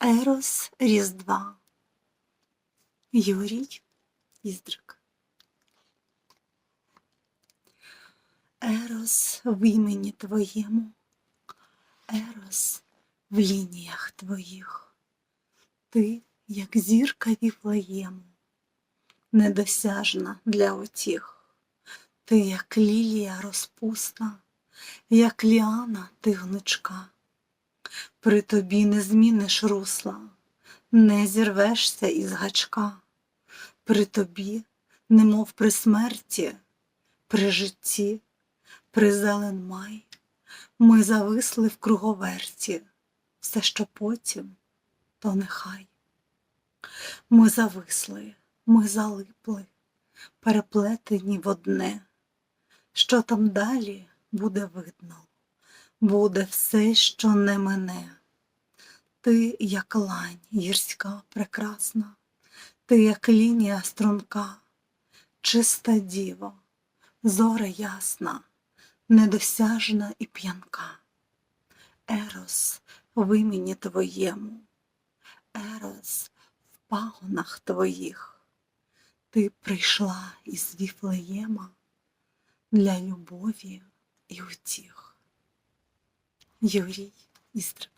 Ерос Різдва. Юрій Іздрик. Ерос в імені твоєму, Ерос в лініях твоїх. Ти, як зірка віфлеєму, недосяжна для утіх. Ти, як лілія розпусна, як ліана ти гнучка. При тобі не зміниш русла, не зірвешся із гачка. При тобі, немов при смерті, при житті, при зелен май, ми зависли в круговерті, все, що потім, то нехай. Ми зависли, ми залипли, переплетені в одне. Що там далі буде видно, буде все, що не мене. Ти, як лань гірська прекрасна, ти, як лінія струнка, чиста діво, зоря ясна, недосяжна і п'янка. Ерос в імені твоєму, Ерос в пагонах твоїх. Ти прийшла із Віфлеєма для любові і утіх. Юрій Істрик